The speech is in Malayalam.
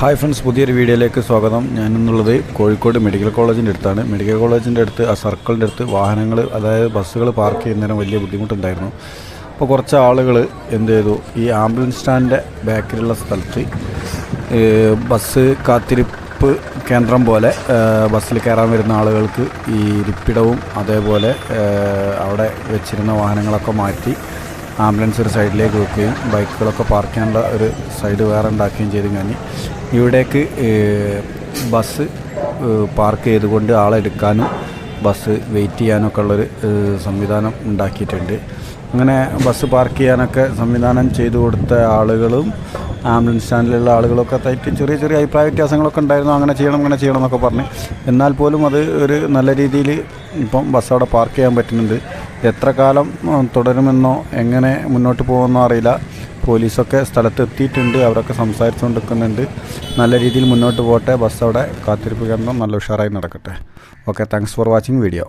ഹായ് ഫ്രണ്ട്സ് പുതിയൊരു വീഡിയോയിലേക്ക് സ്വാഗതം. ഞാനെന്നുള്ളത് കോഴിക്കോട് മെഡിക്കൽ കോളേജിന്റെ അടുത്താണ്. മെഡിക്കൽ കോളേജിന്റെ അടുത്ത് ആ സർക്കിളിന്റെ അടുത്ത് വാഹനങ്ങൾ അതായത് ബസ്സുകൾ പാർക്ക് ചെയ്യുന്നതിന് വലിയ ബുദ്ധിമുട്ടുണ്ടായിരുന്നു. അപ്പോൾ കുറച്ച് ആളുകൾ എന്ത് ചെയ്തു? ഈ ആംബുലൻസ് സ്റ്റാൻഡിന്റെ ബാക്കിലുള്ള സ്ഥലത്ത് ബസ് കാത്തിരിപ്പ് കേന്ദ്രം പോലെ ബസ്സിൽ കയറാൻ വരുന്ന ആളുകൾക്ക് ഈ ഇരിപ്പിടവും അതേപോലെ അവിടെ വെച്ചിരുന്ന വാഹനങ്ങളൊക്കെ മാറ്റി ആംബുലൻസ് ഒരു സൈഡിലേക്ക് വെക്കുകയും ബൈക്കുകളൊക്കെ പാർക്ക് ചെയ്യാനുള്ള ഒരു സൈഡ് വേറെ ഉണ്ടാക്കുകയും ചെയ്തു. കഴിഞ്ഞ് ഇവിടേക്ക് ബസ് പാർക്ക് ചെയ്തുകൊണ്ട് ആളെടുക്കാനും ബസ് വെയിറ്റ് ചെയ്യാനൊക്കെ ഉള്ളൊരു സംവിധാനം ഉണ്ടാക്കിയിട്ടുണ്ട്. അങ്ങനെ ബസ് പാർക്ക് ചെയ്യാനൊക്കെ സംവിധാനം ചെയ്തു കൊടുത്ത ആളുകളും ആംബുലൻസ് സ്റ്റാൻഡിലുള്ള ആളുകളൊക്കെ ആയിട്ട് ചെറിയ ചെറിയ അഭിപ്രായ വ്യത്യാസങ്ങളൊക്കെ ഉണ്ടായിരുന്നു. അങ്ങനെ ചെയ്യണം അങ്ങനെ ചെയ്യണം എന്നൊക്കെ പറഞ്ഞ്. എന്നാൽ പോലും അത് ഒരു നല്ല രീതിയിൽ ഇപ്പം ബസ് അവിടെ പാർക്ക് ചെയ്യാൻ പറ്റുന്നുണ്ട്. എത്ര കാലം തുടരുമെന്നോ എങ്ങനെ മുന്നോട്ട് പോകുമെന്നോ അറിയില്ല. പോലീസൊക്കെ സ്ഥലത്ത് എത്തിയിട്ടുണ്ട്. അവരൊക്കെ സംസാരിച്ചുകൊണ്ടിരിക്കുന്നുണ്ട്. നല്ല രീതിയിൽ മുന്നോട്ട് പോട്ടെ. ബസ് അവിടെ കാത്തിരിപ്പ് കേന്ദ്രം നല്ല ഉഷാറായി നടക്കട്ടെ. Okay thanks for watching video